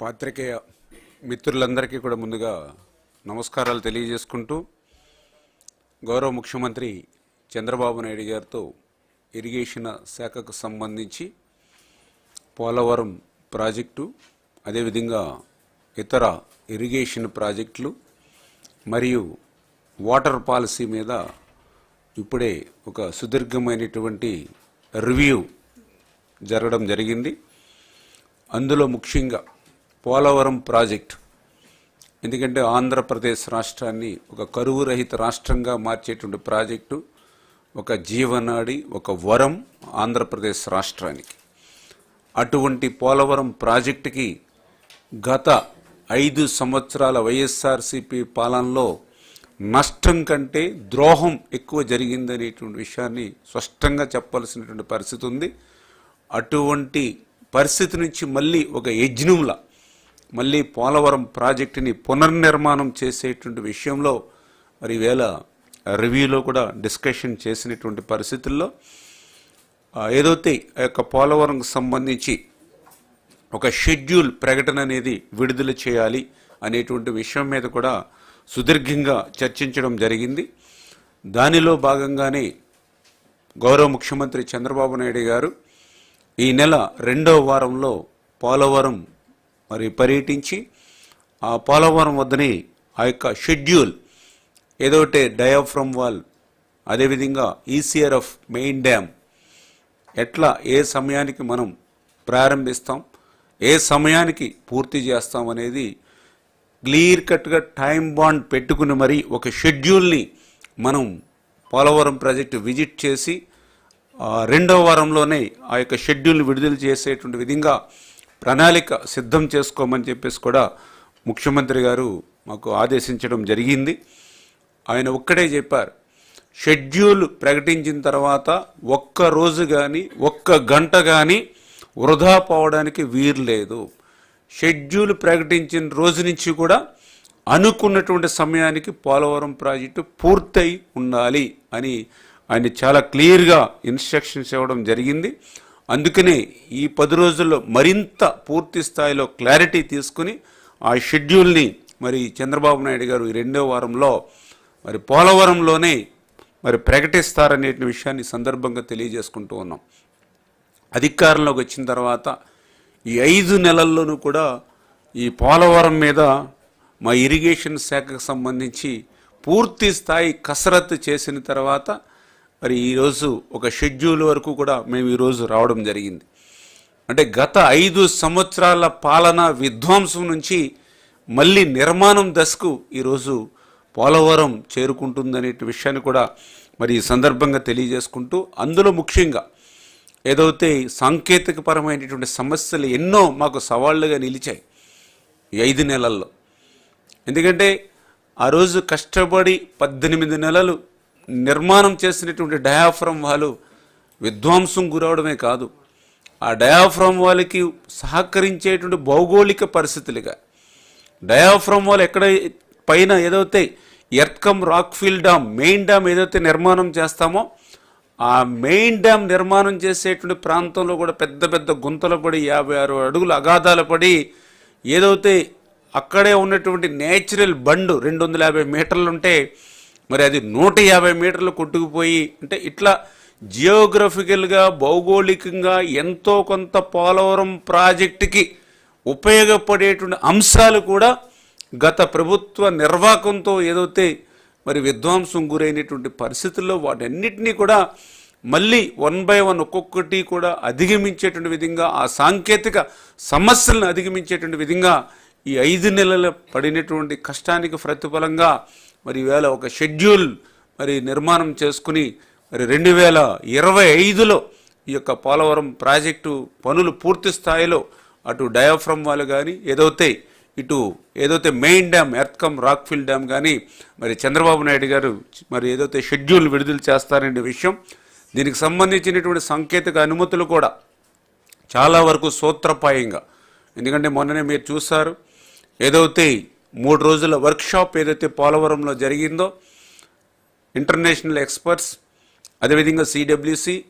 పాత్రికేయ మిత్రులందరికీ కూడా ముందుగా నమస్కారాలు తెలియజేసుకుంటూ గౌరవ ముఖ్యమంత్రి చంద్రబాబు నాయుడు గారితో ఇరిగేషన్ శాఖకు సంబంధించి పోలవరం ప్రాజెక్టు అదేవిధంగా ఇతర ఇరిగేషన్ ప్రాజెక్టులు మరియు వాటర్ పాలసీ మీద ఇప్పుడే ఒక సుదీర్ఘమైనటువంటి రివ్యూ జరగడం జరిగింది. అందులో ముఖ్యంగా పోలవరం ప్రాజెక్ట్. ఎందుకంటే ఆంధ్రప్రదేశ్ రాష్ట్రాన్ని ఒక కరువు రహిత రాష్ట్రంగా మార్చేటువంటి ప్రాజెక్టు ఒక జీవనాడి ఒక వరం ఆంధ్రప్రదేశ్ రాష్ట్రానికి. అటువంటి పోలవరం ప్రాజెక్టుకి గత ఐదు సంవత్సరాల వైఎస్ఆర్సీపీ పాలనలో నష్టం కంటే ద్రోహం ఎక్కువ జరిగిందనేటువంటి విషయాన్ని స్పష్టంగా చెప్పాల్సినటువంటి పరిస్థితి ఉంది. అటువంటి పరిస్థితి నుంచి మళ్ళీ ఒక యజ్ఞంలా మళ్ళీ పోలవరం ప్రాజెక్టుని పునర్నిర్మాణం చేసేటువంటి విషయంలో మరి వేళ రివ్యూలో కూడా డిస్కషన్ చేసినటువంటి పరిస్థితుల్లో ఏదైతే ఆ యొక్క పోలవరంకు సంబంధించి ఒక షెడ్యూల్ ప్రకటన అనేది విడుదల చేయాలి అనేటువంటి విషయం మీద కూడా సుదీర్ఘంగా చర్చించడం జరిగింది. దానిలో భాగంగానే గౌరవ ముఖ్యమంత్రి చంద్రబాబు నాయుడు గారు ఈ నెల రెండవ వారంలో పోలవరం మరి పర్యటించి ఆ పోలవరం వద్దనే ఆ యొక్క షెడ్యూల్ ఏదోటే డయాఫ్రమ్ వాల్ అదేవిధంగా ఈసీఆర్ఎఫ్ మెయిన్ డ్యామ్ ఎట్లా ఏ సమయానికి మనం ప్రారంభిస్తాం ఏ సమయానికి పూర్తి చేస్తాం అనేది క్లియర్ కట్గా టైం బాండ్ పెట్టుకుని మరి ఒక షెడ్యూల్ని మనం పోలవరం ప్రాజెక్టు విజిట్ చేసి రెండవ వారంలోనే ఆ యొక్క షెడ్యూల్ని విడుదల చేసేటువంటి విధంగా ప్రణాళిక సిద్ధం చేసుకోమని చెప్పేసి కూడా ముఖ్యమంత్రి గారు మాకు ఆదేశించడం జరిగింది. ఆయన ఒక్కడే చెప్పారు. షెడ్యూల్ ప్రకటించిన తర్వాత ఒక్క రోజు కానీ ఒక్క గంట కానీ వృధా పోవడానికి వీర్లేదు లేదు. షెడ్యూల్ ప్రకటించిన రోజు నుంచి కూడా అనుకున్నటువంటి సమయానికి పోలవరం ప్రాజెక్టు పూర్తయి ఉండాలి అని ఆయన చాలా క్లియర్గా ఇన్స్ట్రక్షన్స్ ఇవ్వడం జరిగింది. అందుకనే ఈ పది రోజుల్లో మరింత పూర్తి స్థాయిలో క్లారిటీ తీసుకుని ఆ షెడ్యూల్ని మరి చంద్రబాబు నాయుడు గారు ఈ రెండో వారంలో మరి పోలవరంలోనే మరి ప్రకటిస్తారనే విషయాన్ని సందర్భంగా తెలియజేసుకుంటూ ఉన్నాం. అధికారంలోకి వచ్చిన తర్వాత ఈ ఐదు నెలల్లోనూ కూడా ఈ పోలవరం మీద మా ఇరిగేషన్ శాఖకు సంబంధించి పూర్తి స్థాయి కసరత్తు చేసిన తర్వాత మరి ఈరోజు ఒక షెడ్యూల్ వరకు కూడా మేము ఈరోజు రావడం జరిగింది. అంటే గత ఐదు సంవత్సరాల పాలన విధ్వంసం నుంచి మళ్ళీ నిర్మాణం దశకు ఈరోజు పోలవరం చేరుకుంటుందనే విషయాన్ని కూడా మరి ఈ సందర్భంగా తెలియజేసుకుంటూ అందులో ముఖ్యంగా ఏదైతే సాంకేతికపరమైనటువంటి సమస్యలు ఎన్నో మాకు సవాళ్ళుగా నిలిచాయి ఈ ఐదు నెలల్లో. ఎందుకంటే ఆ రోజు కష్టపడి పద్దెనిమిది నెలలు నిర్మాణం చేసినటువంటి డయాఫ్రమ్ వాళ్ళు విధ్వంసం గురవడమే కాదు. ఆ డయాఫ్రమ్ వాళ్ళకి సహకరించేటువంటి భౌగోళిక పరిస్థితులుగా డయాఫ్రమ్ వాళ్ళు ఎక్కడ పైన ఏదైతే earth cum rockfill dam main dam ఏదైతే నిర్మాణం చేస్తామో ఆ మెయిన్ డ్యామ్ నిర్మాణం చేసేటువంటి ప్రాంతంలో కూడా పెద్ద పెద్ద గుంతలు పడి యాభై ఆరు అడుగుల అగాధాలు పడి ఏదైతే అక్కడే ఉన్నటువంటి నేచురల్ బండు రెండు వందల యాభై మీటర్లు ఉంటే మరి అది నూట యాభై మీటర్లు కొట్టుకుపోయి అంటే ఇట్లా జియోగ్రఫికల్గా భౌగోళికంగా ఎంతో కొంత పోలవరం ప్రాజెక్టుకి ఉపయోగపడేటువంటి అంశాలు కూడా గత ప్రభుత్వ నిర్వాహకంతో ఏదైతే మరి విధ్వంసం గురైనటువంటి పరిస్థితుల్లో వాటన్నిటినీ కూడా మళ్ళీ వన్ బై వన్ ఒక్కొక్కటి కూడా అధిగమించేటువంటి విధంగా ఆ సాంకేతిక సమస్యలను అధిగమించేటువంటి విధంగా ఈ ఐదు నెలల పడినటువంటి కష్టానికి ప్రతిఫలంగా మరి వేళ ఒక షెడ్యూల్ మరి నిర్మాణం చేసుకుని మరి రెండు వేల ఇరవై ఐదులో ఈ యొక్క పోలవరం ప్రాజెక్టు పనులు పూర్తి స్థాయిలో అటు డయాఫ్రమ్ వాళ్ళు కానీ ఏదైతే ఇటు ఏదైతే main dam earth cum rockfill dam కానీ మరి చంద్రబాబు నాయుడు గారు మరి ఏదైతే షెడ్యూల్ విడుదల చేస్తారనే విషయం దీనికి సంబంధించినటువంటి సాంకేతిక అనుమతులు కూడా చాలా వరకు సూత్రప్రాయంగా. ఎందుకంటే మొన్ననే మీరు చూస్తారు ఏదైతే మూడు రోజుల వర్క్షాప్ ఏదైతే పోలవరంలో జరిగిందో ఇంటర్నేషనల్ ఎక్స్పర్ట్స్ అదేవిధంగా సిడబ్ల్యూసి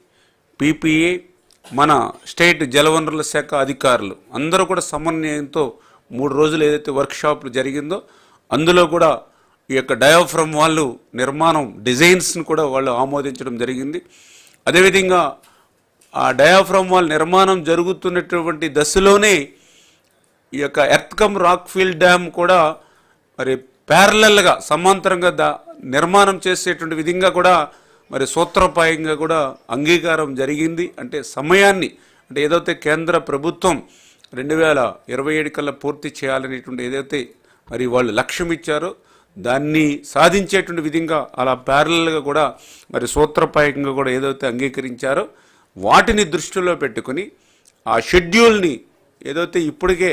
పీపీఏ మన స్టేట్ జలవనరుల శాఖ అధికారులు అందరూ కూడా సమన్వయంతో మూడు రోజులు ఏదైతే వర్క్షాప్లు జరిగిందో అందులో కూడా ఈ యొక్క డయాఫ్రమ్ వాళ్ళు నిర్మాణం డిజైన్స్ని కూడా వాళ్ళు ఆమోదించడం జరిగింది. అదేవిధంగా ఆ డయాఫ్రమ్ వాల్ నిర్మాణం జరుగుతున్నటువంటి దశలోనే ఈ యొక్క ఎర్త్కమ్ రాక్ఫీల్డ్ డ్యామ్ కూడా మరి ప్యారలల్గా సమాంతరంగా దా నిర్మాణం చేసేటువంటి విధంగా కూడా మరి సూత్రప్రాయంగా కూడా అంగీకారం జరిగింది. అంటే సమయాన్ని అంటే ఏదైతే కేంద్ర ప్రభుత్వం రెండు వేల ఇరవై ఏడు కల్లా పూర్తి చేయాలనేటువంటి ఏదైతే మరి వాళ్ళు లక్ష్యం ఇచ్చారో దాన్ని సాధించేటువంటి విధంగా అలా ప్యారలల్గా కూడా మరి సూత్రప్రాయంగా కూడా ఏదైతే అంగీకరించారో వాటిని దృష్టిలో పెట్టుకొని ఆ షెడ్యూల్ని ఏదైతే ఇప్పటికే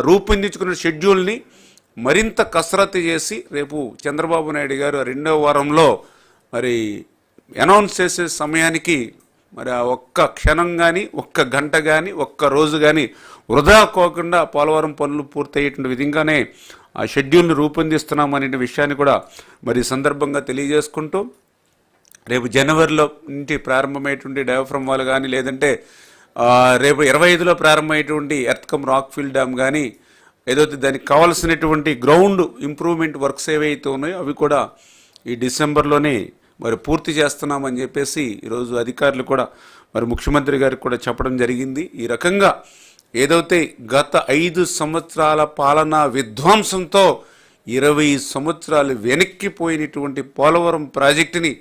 రూపొందించుకున్న షెడ్యూల్ని మరింత కసరత్తు చేసి రేపు చంద్రబాబు నాయుడు గారు రెండవ వారంలో మరి అనౌన్స్ చేసే సమయానికి మరి ఆ ఒక్క క్షణం కానీ ఒక్క గంట కానీ ఒక్క రోజు కానీ వృధా కోకుండా పోలవరం పనులు పూర్తయ్యేటువంటి విధంగానే ఆ షెడ్యూల్ని రూపొందిస్తున్నాం అనే విషయాన్ని కూడా మరి సందర్భంగా తెలియజేసుకుంటూ రేపు జనవరిలో నుంచి ప్రారంభమయ్యేటువంటి డయాఫ్రమ్ వాళ్ళు కానీ లేదంటే రేపు ఇరవై ఐదులో ప్రారంభమయ్యేటువంటి ఎర్త్కమ్ రాక్ఫీల్డ్ డ్యామ్ కానీ ఏదైతే దానికి కావాల్సినటువంటి గ్రౌండ్ ఇంప్రూవ్మెంట్ వర్క్స్ ఏవైతే ఉన్నాయో అవి కూడా ఈ డిసెంబర్లోనే మరి పూర్తి చేస్తున్నామని చెప్పేసి ఈరోజు అధికారులు కూడా మరి ముఖ్యమంత్రి గారికి కూడా చెప్పడం జరిగింది. ఈ రకంగా ఏదైతే గత ఐదు సంవత్సరాల పాలనా విధ్వంసంతో ఇరవై సంవత్సరాలు వెనక్కిపోయినటువంటి పోలవరం ప్రాజెక్టుని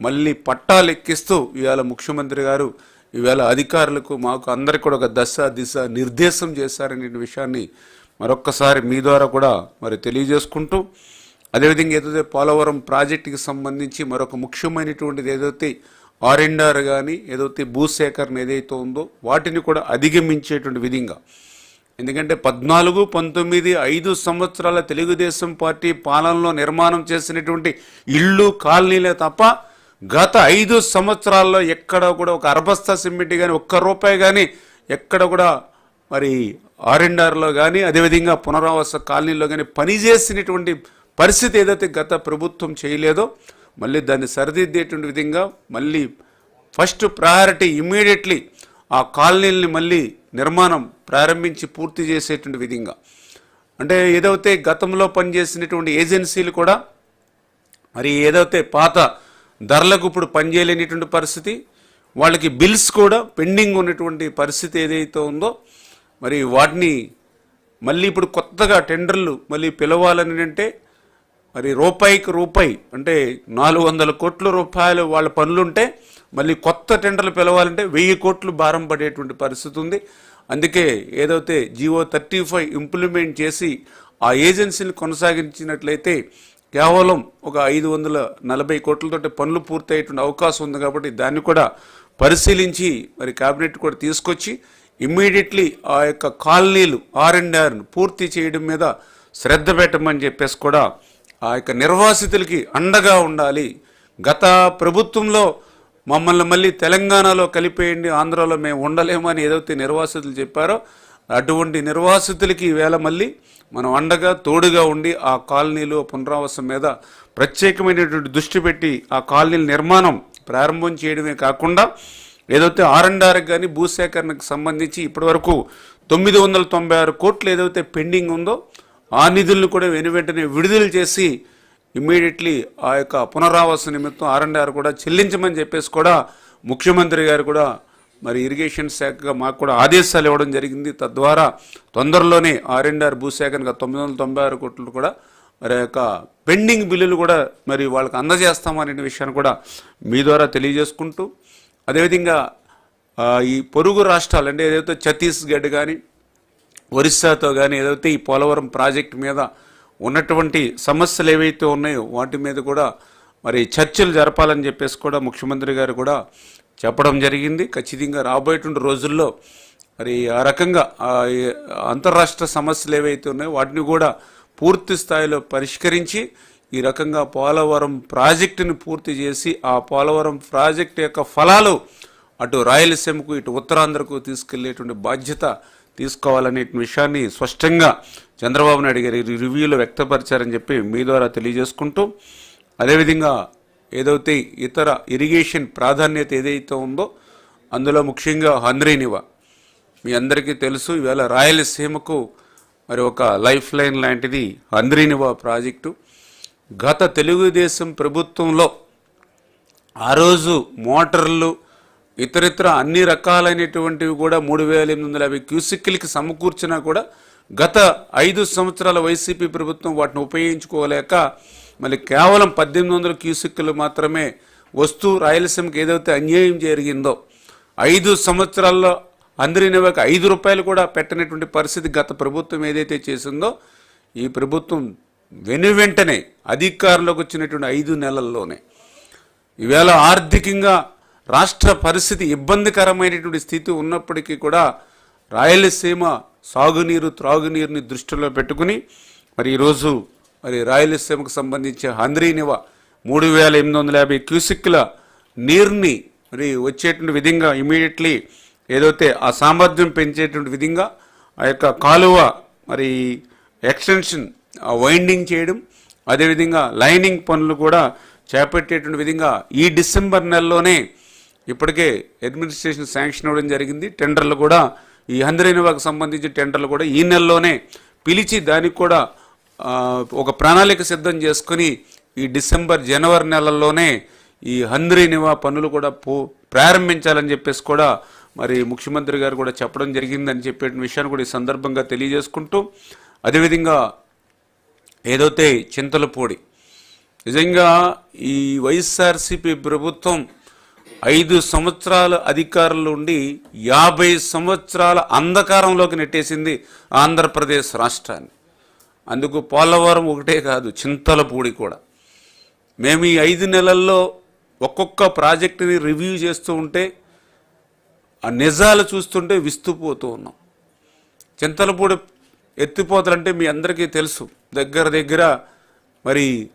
మళ్ళీ పట్టాలెక్కిస్తూ ఇవాళ ముఖ్యమంత్రి గారు ఈవేళ అధికారులకు మాకు అందరికి కూడా ఒక దశ దిశ నిర్దేశం చేశారనే విషయాన్ని మరొక్కసారి మీ ద్వారా కూడా మరి తెలియజేసుకుంటూ అదేవిధంగా ఏదైతే పోలవరం ప్రాజెక్టుకి సంబంధించి మరొక ముఖ్యమైనటువంటిది ఏదైతే ఆర్ కానీ ఏదైతే భూసేకరణ ఏదైతే ఉందో వాటిని కూడా అధిగమించేటువంటి విధంగా. ఎందుకంటే పద్నాలుగు పంతొమ్మిది ఐదు సంవత్సరాల తెలుగుదేశం పార్టీ పాలనలో నిర్మాణం చేసినటువంటి ఇళ్ళు కాలనీలే తప్ప గత ఐదు సంవత్సరాల్లో ఎక్కడ కూడా ఒక అరబస్తా సిమెంట్ కానీ ఒక్క రూపాయి కానీ ఎక్కడ కూడా మరి ఆర్ కానీ అదేవిధంగా పునరావాస కాలనీలో కానీ పనిచేసినటువంటి పరిస్థితి ఏదైతే గత ప్రభుత్వం చేయలేదో మళ్ళీ దాన్ని సరిదిద్దేటువంటి విధంగా మళ్ళీ ఫస్ట్ ప్రయారిటీ ఇమ్మీడియట్లీ ఆ కాలనీల్ని మళ్ళీ నిర్మాణం ప్రారంభించి పూర్తి చేసేటువంటి విధంగా. అంటే ఏదైతే గతంలో పనిచేసినటువంటి ఏజెన్సీలు కూడా మరి ఏదైతే పాత ధరలకు ఇప్పుడు పనిచేయలేనిటువంటి పరిస్థితి వాళ్ళకి బిల్స్ కూడా పెండింగ్ ఉన్నటువంటి పరిస్థితి ఏదైతే ఉందో మరి వాటిని మళ్ళీ ఇప్పుడు కొత్తగా టెండర్లు మళ్ళీ పిలవాలని అంటే మరి రూపాయికి రూపాయి అంటే నాలుగు వందల కోట్ల రూపాయలు వాళ్ళ పనులుంటే మళ్ళీ కొత్త టెండర్లు పిలవాలంటే వెయ్యి కోట్లు భారం పడేటువంటి పరిస్థితి ఉంది. అందుకే ఏదైతే జియో థర్టీ ఫైవ్ ఇంప్లిమెంట్ చేసి ఆ ఏజెన్సీని కొనసాగించినట్లయితే కేవలం ఒక ఐదు వందల నలభై కోట్లతో పనులు పూర్తయ్యేటువంటి అవకాశం ఉంది కాబట్టి దాన్ని కూడా పరిశీలించి మరి కేబినెట్ కూడా తీసుకొచ్చి ఇమ్మీడియట్లీ ఆ యొక్క కాలనీలు ఆర్ అండ్ ఆర్ను పూర్తి చేయడం మీద శ్రద్ధ పెట్టమని చెప్పేసి కూడా ఆ యొక్క నిర్వాసితులకి అండగా ఉండాలి. గత ప్రభుత్వంలో మమ్మల్ని మళ్ళీ తెలంగాణలో కలిపేయండి ఆంధ్రాలో మేము ఉండలేమని ఏదైతే నిర్వాసితులు చెప్పారో అటువంటి నిర్వాసితులకి ఈవేళ మళ్ళీ మనం అండగా తోడుగా ఉండి ఆ కాలనీలు పునరావాసం మీద ప్రత్యేకమైనటువంటి దృష్టి పెట్టి ఆ కాలనీల నిర్మాణం ప్రారంభం చేయడమే కాకుండా ఏదైతే ఆర్ కానీ భూసేకరణకు సంబంధించి ఇప్పటివరకు తొమ్మిది వందల తొంభై ఆరు కోట్లు ఏదైతే పెండింగ్ ఉందో ఆ నిధులను కూడా వెను వెంటనే విడుదల చేసి ఇమ్మీడియట్లీ ఆ యొక్క పునరావాస నిమిత్తం ఆర్ కూడా చెల్లించమని చెప్పేసి కూడా ముఖ్యమంత్రి గారు కూడా మరి ఇరిగేషన్ శాఖగా మాకు కూడా ఆదేశాలు ఇవ్వడం జరిగింది. తద్వారా తొందరలోనే ఆర్ అండ్ ఆర్ భూసేకరణగా తొమ్మిది వందల తొంభై ఆరు కోట్లు కూడా మరి యొక్క పెండింగ్ బిల్లులు కూడా మరి వాళ్ళకి అందజేస్తామనే విషయాన్ని కూడా మీ ద్వారా తెలియజేసుకుంటూ అదేవిధంగా ఈ పొరుగు రాష్ట్రాలు అంటే ఏదైతే ఛత్తీస్గఢ్ కానీ ఒరిస్సాతో కానీ ఏదైతే ఈ పోలవరం ప్రాజెక్టు మీద ఉన్నటువంటి సమస్యలు ఏవైతే ఉన్నాయో వాటి మీద కూడా మరి చర్చలు జరపాలని చెప్పేసి కూడా ముఖ్యమంత్రి గారు కూడా చెప్పడం జరిగింది. ఖచ్చితంగా రాబోయేటువంటి రోజుల్లో మరి ఆ రకంగా అంతరాష్ట్ర అంతర్రాష్ట్ర సమస్యలు ఏవైతే ఉన్నాయో వాటిని కూడా పూర్తి స్థాయిలో పరిష్కరించి ఈ రకంగా పోలవరం ప్రాజెక్టుని పూర్తి చేసి ఆ పోలవరం ప్రాజెక్టు యొక్క ఫలాలు అటు రాయలసీమకు ఇటు ఉత్తరాంధ్రకు తీసుకెళ్ళేటువంటి బాధ్యత తీసుకోవాలనే విషయాన్ని స్పష్టంగా చంద్రబాబు నాయుడు గారి రివ్యూలో వ్యక్తపరిచారని చెప్పి మీ ద్వారా తెలియజేసుకుంటూ అదేవిధంగా ఏదైతే ఇతర ఇరిగేషన్ ప్రాధాన్యత ఏదైతే ఉందో అందులో ముఖ్యంగా హంద్రీనివా మీ అందరికీ తెలుసు ఇవాళ రాయలసీమకు మరి ఒక లైఫ్ లైన్ లాంటిది హంద్రీనివ ప్రాజెక్టు. గత తెలుగుదేశం ప్రభుత్వంలో ఆ రోజు మోటార్లు ఇతరితర అన్ని రకాలైనటువంటివి కూడా మూడు వేల ఎనిమిది వందల యాభై క్యూసిక్లకి సమకూర్చినా కూడా గత ఐదు సంవత్సరాల వైసీపీ ప్రభుత్వం వాటిని ఉపయోగించుకోలేక మళ్ళీ కేవలం పద్దెనిమిది వందల క్యూసిక్లు మాత్రమే వస్తూ రాయలసీమకి ఏదైతే అన్యాయం జరిగిందో ఐదు సంవత్సరాల్లో అందరినీవాక ఐదు రూపాయలు కూడా పెట్టనటువంటి పరిస్థితి గత ప్రభుత్వం ఏదైతే చేసిందో ఈ ప్రభుత్వం వెను వెంటనే అధికారంలోకి వచ్చినటువంటి ఐదు నెలల్లోనే. ఈవేళ ఆర్థికంగా రాష్ట్ర పరిస్థితి ఇబ్బందికరమైనటువంటి స్థితి ఉన్నప్పటికీ కూడా రాయలసీమ సాగునీరు త్రాగునీరుని దృష్టిలో పెట్టుకుని మరి ఈరోజు మరి రాయలసీమకు సంబంధించి హంద్రీనివ మూడు వేల ఎనిమిది వందల యాభై క్యూసిక్ల నీరుని మరి వచ్చేటువంటి విధంగా ఇమీడియట్లీ ఏదైతే ఆ సామర్థ్యం పెంచేటువంటి విధంగా ఆ యొక్క కాలువ మరి ఎక్స్టెన్షన్ వైండింగ్ చేయడం అదేవిధంగా లైనింగ్ పనులు కూడా చేపట్టేటువంటి విధంగా ఈ డిసెంబర్ నెలలోనే ఇప్పటికే అడ్మినిస్ట్రేషన్ శాంక్షన్ అవ్వడం జరిగింది. టెండర్లు కూడా ఈ హంద్రేనివాకు సంబంధించి టెండర్లు కూడా ఈ నెలలోనే పిలిచి దానికి కూడా ఒక ప్రణాళిక సిద్ధం చేసుకుని ఈ డిసెంబర్ జనవరి నెలల్లోనే ఈ హంద్రీనివా పనులు కూడా పో ప్రారంభించాలని చెప్పేసి కూడా మరి ముఖ్యమంత్రి గారు కూడా చెప్పడం జరిగిందని చెప్పే విషయాన్ని కూడా ఈ సందర్భంగా తెలియజేసుకుంటూ అదేవిధంగా ఏదైతే చింతలపూడి నిజంగా ఈ వైఎస్ఆర్సీపీ ప్రభుత్వం ఐదు సంవత్సరాల అధికారంలో ఉండి యాభై సంవత్సరాల అంధకారంలోకి నెట్టేసింది ఆంధ్రప్రదేశ్ రాష్ట్రాన్ని. అందుకు పోలవరం ఒకటే కాదు చింతలపూడి కూడా. మేము ఈ ఐదు నెలల్లో ఒక్కొక్క ప్రాజెక్టుని రివ్యూ చేస్తూ ఉంటే ఆ నిజాలు చూస్తుంటే విస్తుపోతూ ఉన్నాం. చింతలపూడి ఎత్తిపోతలంటే మీ అందరికీ తెలుసు. దగ్గర దగ్గర మరి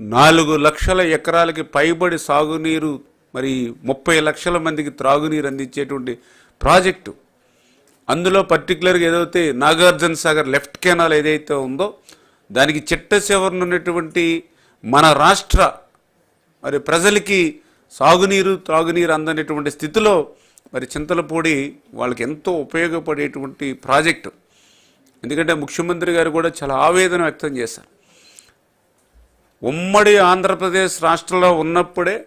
నాలుగు లక్షల ఎకరాలకి పైబడి సాగునీరు మరి ముప్పై లక్షల మందికి త్రాగునీరు అందించేటువంటి ప్రాజెక్టు. అందులో పర్టికులర్గా ఏదైతే నాగార్జున సాగర్ లెఫ్ట్ కెనాల్ ఏదైతే ఉందో దానికి చిట్ట చివరన ఉన్నటువంటి మన రాష్ట్ర మరి ప్రజలకి సాగునీరు త్రాగునీరు అందనటువంటి స్థితిలో మరి చింతలపూడి వాళ్ళకి ఎంతో ఉపయోగపడేటువంటి ప్రాజెక్టు ఎందుకంటే ముఖ్యమంత్రి గారు కూడా చాలా ఆవేదన వ్యక్తం చేశారు. ఉమ్మడి ఆంధ్రప్రదేశ్ రాష్ట్రంలో ఉన్నప్పుడే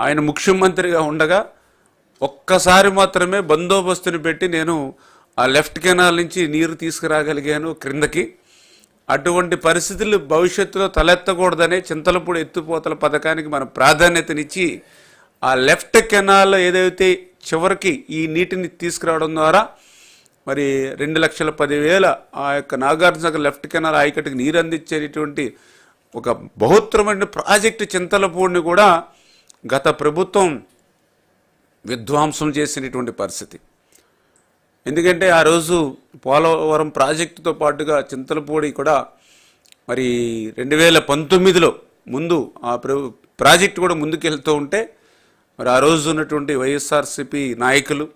ఆయన ముఖ్యమంత్రిగా ఉండగా ఒక్కసారి మాత్రమే బందోబస్తుని పెట్టి నేను ఆ లెఫ్ట్ కెనాల్ నుంచి నీరు తీసుకురాగలిగాను క్రిందకి. అటువంటి పరిస్థితులు భవిష్యత్తులో తలెత్తకూడదనే చింతలపూడి ఎత్తుపోతల పథకానికి మనం ప్రాధాన్యతనిచ్చి ఆ లెఫ్ట్ కెనాల్ ఏదైతే చివరికి ఈ నీటిని తీసుకురావడం ద్వారా మరి రెండు లక్షల పదివేల ఆ యొక్క నాగార్జునగర్ లెఫ్ట్ కెనాల్ ఆయకట్టుకు నీరు అందించేటువంటి ఒక బహుత్తరమైన ప్రాజెక్టు చింతలపూడిని కూడా గత ప్రభుత్వం విధ్వంసం చేసినటువంటి పరిస్థితి. ఎందుకంటే ఆ రోజు పోలవరం ప్రాజెక్టుతో పాటుగా చింతలపూడి కూడా మరి రెండు వేల పంతొమ్మిదిలో ముందు ఆ ప్రాజెక్టు కూడా ముందుకెళ్తూ ఉంటే మరి ఆ రోజు ఉన్నటువంటి వైఎస్ఆర్సిపి నాయకులు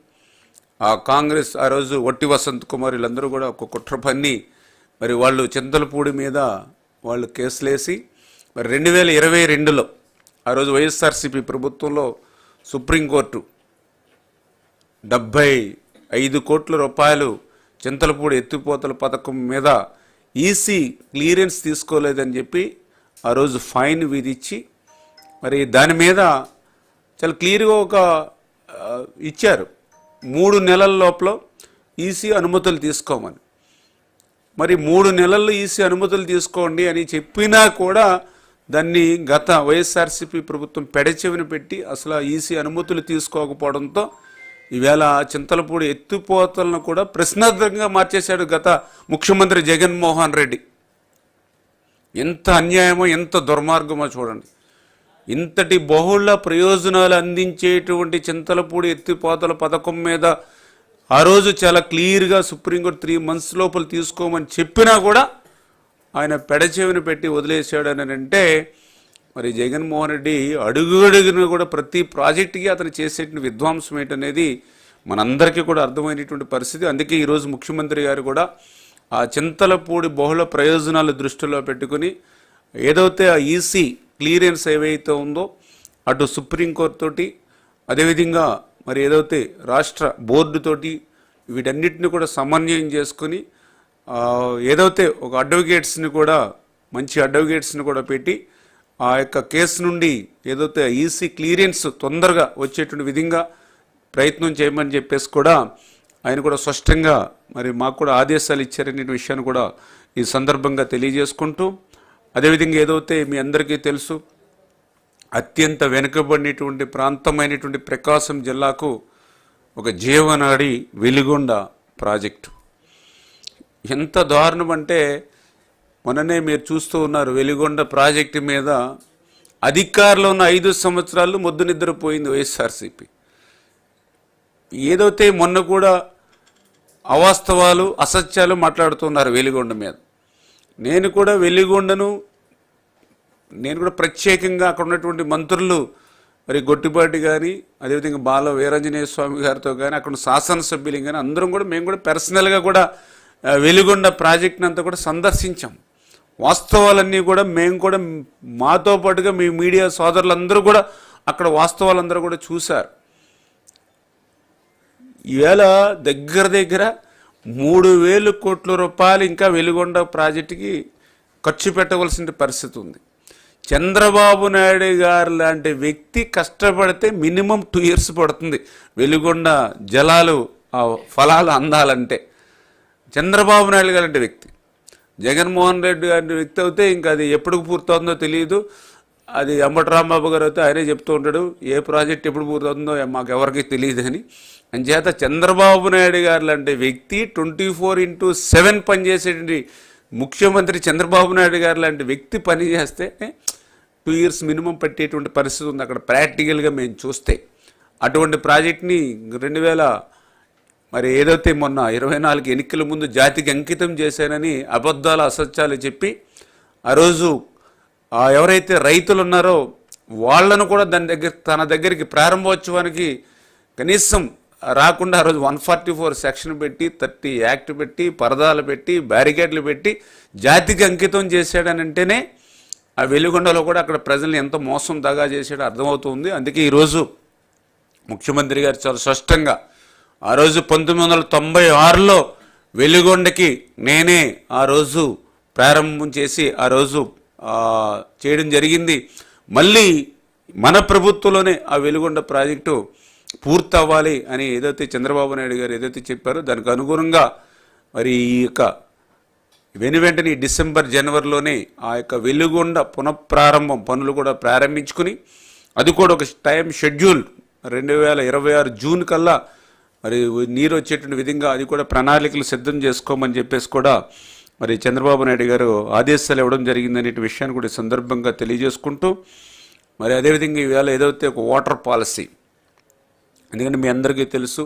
ఆ కాంగ్రెస్ ఆ రోజు వట్టి వసంత్ కుమార్ వీళ్ళందరూ కూడా ఒక కుట్ర పన్ని మరి వాళ్ళు చింతలపూడి మీద వాళ్ళు కేసులేసి మరి రెండు వేల ఇరవై రెండులో ఆ రోజు వైఎస్ఆర్సిపి ప్రభుత్వంలో సుప్రీంకోర్టు డెబ్భై ఐదు కోట్ల రూపాయలు చింతలపూడి ఎత్తిపోతల పథకం మీద ఈసీ క్లియరెన్స్ తీసుకోలేదని చెప్పి ఆ రోజు ఫైన్ విధించి మరి దాని మీద చాలా క్లియర్గా ఒక ఇచ్చారు. మూడు నెలల లోపల ఈసీ అనుమతులు తీసుకోమని. మరి మూడు నెలల్లో ఈసీ అనుమతులు తీసుకోండి అని చెప్పినా కూడా దాన్ని గత వైఎస్ఆర్సీపీ ప్రభుత్వం పెడచెవిన పెట్టి అసలు ఈసీ అనుమతులు తీసుకోకపోవడంతో ఈవేళ చింతలపూడి ఎత్తిపోతలను కూడా ప్రశ్నార్థకంగా మార్చేశాడు గత ముఖ్యమంత్రి జగన్మోహన్ రెడ్డి. ఎంత అన్యాయమో ఎంత దుర్మార్గమో చూడండి. ఇంతటి బహుళ ప్రయోజనాలు అందించేటువంటి చింతలపూడి ఎత్తిపోతల పథకం మీద ఆ రోజు చాలా క్లియర్గా సుప్రీంకోర్టు త్రీ మంత్స్ లోపల తీసుకోమని చెప్పినా కూడా ఆయన పెడచెవిని పెట్టి వదిలేశాడని అంటే మరి జగన్మోహన్ రెడ్డి అడుగు అడుగున కూడా ప్రతి ప్రాజెక్టుకి అతను చేసేటువంటి విధ్వంసం ఏంటనేది మనందరికీ కూడా అర్థమైనటువంటి పరిస్థితి. అందుకే ఈరోజు ముఖ్యమంత్రి గారు కూడా ఆ చింతలపూడి బహుళ ప్రయోజనాలు దృష్టిలో పెట్టుకుని ఏదైతే ఆ ఈసీ క్లియరెన్స్ ఏవైతే ఉందో అటు సుప్రీంకోర్టు తోటి అదేవిధంగా మరి ఏదైతే రాష్ట్ర బోర్డుతోటి వీటన్నిటిని కూడా సమన్వయం చేసుకుని ఏదైతే ఒక అడ్వకేట్స్ని కూడా మంచి అడ్వకేట్స్ని కూడా పెట్టి ఆ యొక్క కేసు నుండి ఏదైతే ఈసీ క్లియరెన్స్ తొందరగా వచ్చేటువంటి విధంగా ప్రయత్నం చేయమని చెప్పేసి కూడా ఆయన కూడా స్పష్టంగా మరి మాకు కూడా ఆదేశాలు ఇచ్చారనే విషయాన్ని కూడా ఈ సందర్భంగా తెలియజేసుకుంటూ అదేవిధంగా ఏదైతే మీ అందరికీ తెలుసు అత్యంత వెనుకబడినటువంటి ప్రాంతమైనటువంటి ప్రకాశం జిల్లాకు ఒక జీవనాడి వెలిగొండ ప్రాజెక్టు. ఎంత దారుణం అంటే మొన్ననే మీరు చూస్తూ ఉన్నారు వెలిగొండ ప్రాజెక్టు మీద అధికారంలో ఉన్న ఐదు సంవత్సరాలు మొద్దు నిద్రపోయింది వైఎస్ఆర్సీపీ. ఏదైతే మొన్న కూడా అవాస్తవాలు అసత్యాలు మాట్లాడుతున్నారు వెలిగొండ మీద. నేను కూడా వెలిగొండను నేను కూడా ప్రత్యేకంగా అక్కడ ఉన్నటువంటి మంత్రులు మరి గొట్టిపాటి కానీ అదేవిధంగా బాల వీరాంజనేయ స్వామి గారితో కానీ అక్కడ శాసనసభ్యులు కానీ అందరం కూడా మేము కూడా పర్సనల్గా కూడా వెలిగొండ ప్రాజెక్ట్ని అంతా కూడా సందర్శించాం. వాస్తవాలన్నీ కూడా మేము కూడా మాతో పాటుగా మీ మీడియా సోదరులందరూ కూడా అక్కడ వాస్తవాలందరూ కూడా చూశారు. ఈవేళ దగ్గర దగ్గర మూడు వేలు కోట్ల రూపాయలు ఇంకా వెలుగొండ ప్రాజెక్టుకి ఖర్చు పెట్టవలసిన పరిస్థితి ఉంది. చంద్రబాబు నాయుడు గారు లాంటి వ్యక్తి కష్టపడితే మినిమం టూ ఇయర్స్ పడుతుంది వెలుగొండ జలాలు ఫలాలు అందాలంటే. చంద్రబాబు నాయుడు గారు లాంటి వ్యక్తి. జగన్మోహన్ రెడ్డి గారి వ్యక్తి అయితే ఇంకా అది ఎప్పుడు పూర్తవుతుందో తెలియదు. అది అంబటి రాంబాబు గారు అయితే ఆయనే చెప్తూ ఉంటాడు ఏ ప్రాజెక్ట్ ఎప్పుడు పూర్తవుతుందో మాకు ఎవరికి తెలియదు అని. అంచేత చంద్రబాబు నాయుడు గారు లాంటి వ్యక్తి ట్వంటీ ఫోర్ ఇంటూ సెవెన్ పనిచేసేటువంటి ముఖ్యమంత్రి చంద్రబాబు నాయుడు గారు లాంటి వ్యక్తి పనిచేస్తే టూ ఇయర్స్ మినిమం పట్టేటువంటి పరిస్థితి ఉంది. అక్కడ ప్రాక్టికల్గా మేము చూస్తే. అటువంటి ప్రాజెక్ట్ని రెండు వేల మరి ఏదైతే మొన్న ఇరవై నాలుగు ఎన్నికల ముందు జాతికి అంకితం చేశానని అబద్ధాలు అసత్యాలు చెప్పి ఆ రోజు ఎవరైతే రైతులు ఉన్నారో వాళ్ళను కూడా దాని దగ్గర తన దగ్గరికి ప్రారంభోత్సవానికి కనీసం రాకుండా ఆ రోజు వన్ ఫార్టీ ఫోర్ సెక్షన్ పెట్టి థర్టీ యాక్ట్ పెట్టి పరదాలు పెట్టి బ్యారికేడ్లు పెట్టి జాతికి అంకితం చేశాడనంటేనే ఆ వెలుగొండలో కూడా అక్కడ ప్రజల్ని ఎంత మోసం దగా చేశాడో అర్థమవుతుంది అందుకే ఈరోజు ముఖ్యమంత్రి గారు చాలా స్పష్టంగా ఆ రోజు పంతొమ్మిది వందల తొంభై ఆరులో వెలుగొండకి నేనే ఆ రోజు ప్రారంభం చేసి ఆ రోజు చేయడం జరిగింది. మళ్ళీ మన ప్రభుత్వంలోనే ఆ వెలుగొండ ప్రాజెక్టు పూర్తవ్వాలి అని ఏదైతే చంద్రబాబు నాయుడు గారు ఏదైతే చెప్పారో దానికి అనుగుణంగా మరి ఈ యొక్క వెను వెంటనే డిసెంబర్ జనవరిలోనే ఆ యొక్క వెలుగొండ పునఃప్రారంభం పనులు కూడా ప్రారంభించుకుని అది కూడా ఒక టైం షెడ్యూల్ రెండు వేల ఇరవై ఆరు జూన్ కల్లా మరి నీరు వచ్చేటువంటి విధంగా అది కూడా ప్రణాళికలు సిద్ధం చేసుకోమని చెప్పేసి కూడా మరి చంద్రబాబు నాయుడు గారు ఆదేశాలు ఇవ్వడం జరిగిందనే విషయాన్ని కూడా సందర్భంగా తెలియజేసుకుంటూ మరి అదేవిధంగా ఈవేళ ఏదైతే ఒక వాటర్ పాలసీ ఎందుకంటే మీ అందరికీ తెలుసు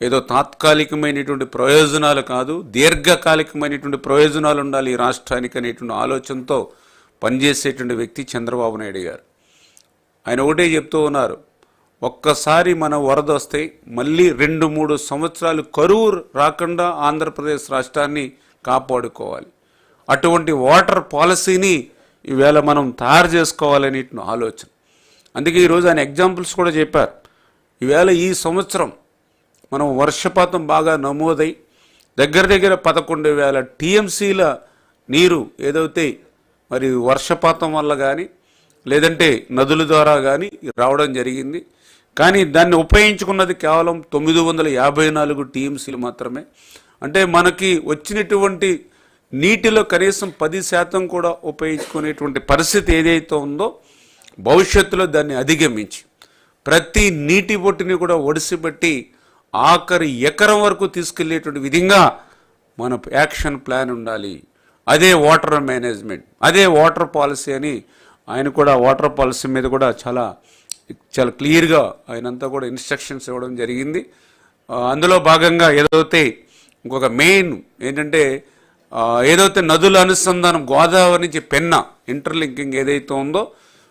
ఏదో తాత్కాలికమైనటువంటి ప్రయోజనాలు కాదు దీర్ఘకాలికమైనటువంటి ప్రయోజనాలు ఉండాలి ఈ రాష్ట్రానికి అనేటువంటి ఆలోచనతో పనిచేసేటువంటి వ్యక్తి చంద్రబాబు నాయుడు గారు. ఆయన ఒకటే చెప్తూ ఉన్నారు ఒక్కసారి మన వరద వస్తే మళ్ళీ రెండు మూడు సంవత్సరాలు కరువు రాకుండా ఆంధ్రప్రదేశ్ రాష్ట్రాన్ని కాపాడుకోవాలి. అటువంటి వాటర్ పాలసీని ఈవేళ మనం తయారు చేసుకోవాలని ఆలోచన. అందుకే ఈరోజు ఆయన ఎగ్జాంపుల్స్ కూడా చెప్పారు. ఈవేళ ఈ సంవత్సరం మనం వర్షపాతం బాగా నమోదై దగ్గర దగ్గర పదకొండు వేల టీఎంసీల నీరు ఏదైతే మరి వర్షపాతం వల్ల కానీ లేదంటే నదుల ద్వారా కానీ రావడం జరిగింది. కానీ దాన్ని ఉపయోగించుకున్నది కేవలం తొమ్మిది వందల యాభై నాలుగు టీఎంసీలు మాత్రమే. అంటే మనకి వచ్చినటువంటి నీటిలో కనీసం పది శాతం కూడా ఉపయోగించుకునేటువంటి పరిస్థితి ఏదైతే ఉందో భవిష్యత్తులో దాన్ని అధిగమించి ప్రతి నీటి బొట్టుని కూడా ఒడిసిబట్టి ఆఖరి ఎకరం వరకు తీసుకెళ్ళేటువంటి విధంగా మన యాక్షన్ ప్లాన్ ఉండాలి. అదే వాటర్ మేనేజ్మెంట్ అదే వాటర్ పాలసీ అని ఆయన కూడా వాటర్ పాలసీ మీద కూడా చాలా చాలా క్లియర్గా ఆయనంతా కూడా ఇన్స్ట్రక్షన్స్ ఇవ్వడం జరిగింది. అందులో భాగంగా ఏదైతే ఇంకొక మెయిన్ ఏంటంటే ఏదైతే నదుల అనుసంధానం గోదావరి నుంచి పెన్న ఇంటర్లింకింగ్ ఏదైతే ఉందో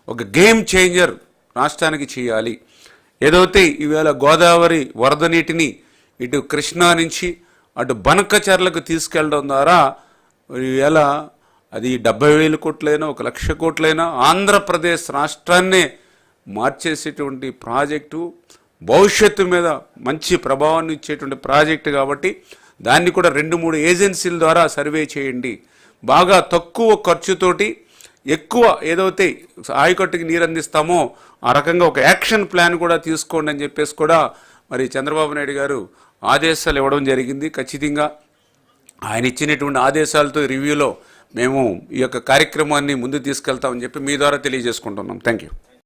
ఒక గేమ్ చేంజర్ రాష్ట్రానికి చేయాలి. ఏదైతే ఈవేళ గోదావరి వరద నీటిని ఇటు కృష్ణా నుంచి అటు బనకచర్లకు తీసుకెళ్ళడం ద్వారా ఈవేళ అది డెబ్బై వేల కోట్లైనా ఒక లక్ష కోట్లైనా ఆంధ్రప్రదేశ్ రాష్ట్రాన్నే మార్చేసేటువంటి ప్రాజెక్టు భవిష్యత్తు మీద మంచి ప్రభావాన్ని ఇచ్చేటువంటి ప్రాజెక్టు కాబట్టి దాన్ని కూడా రెండు మూడు ఏజెన్సీల ద్వారా సర్వే చేయండి. బాగా తక్కువ ఖర్చుతోటి ఎక్కువ ఏదైతే ఆయకట్టుకి నీరు అందిస్తామో ఆ రకంగా ఒక యాక్షన్ ప్లాన్ కూడా తీసుకోండి అని చెప్పేసి కూడా మరి చంద్రబాబు నాయుడు గారు ఆదేశాలు ఇవ్వడం జరిగింది. ఖచ్చితంగా ఆయన ఇచ్చినటువంటి ఆదేశాలతో రివ్యూలో మేము ఈ యొక్క కార్యక్రమాన్ని ముందు తీసుకెళ్తామని చెప్పి మీ ద్వారా తెలియజేసుకుంటున్నాం. Thank you.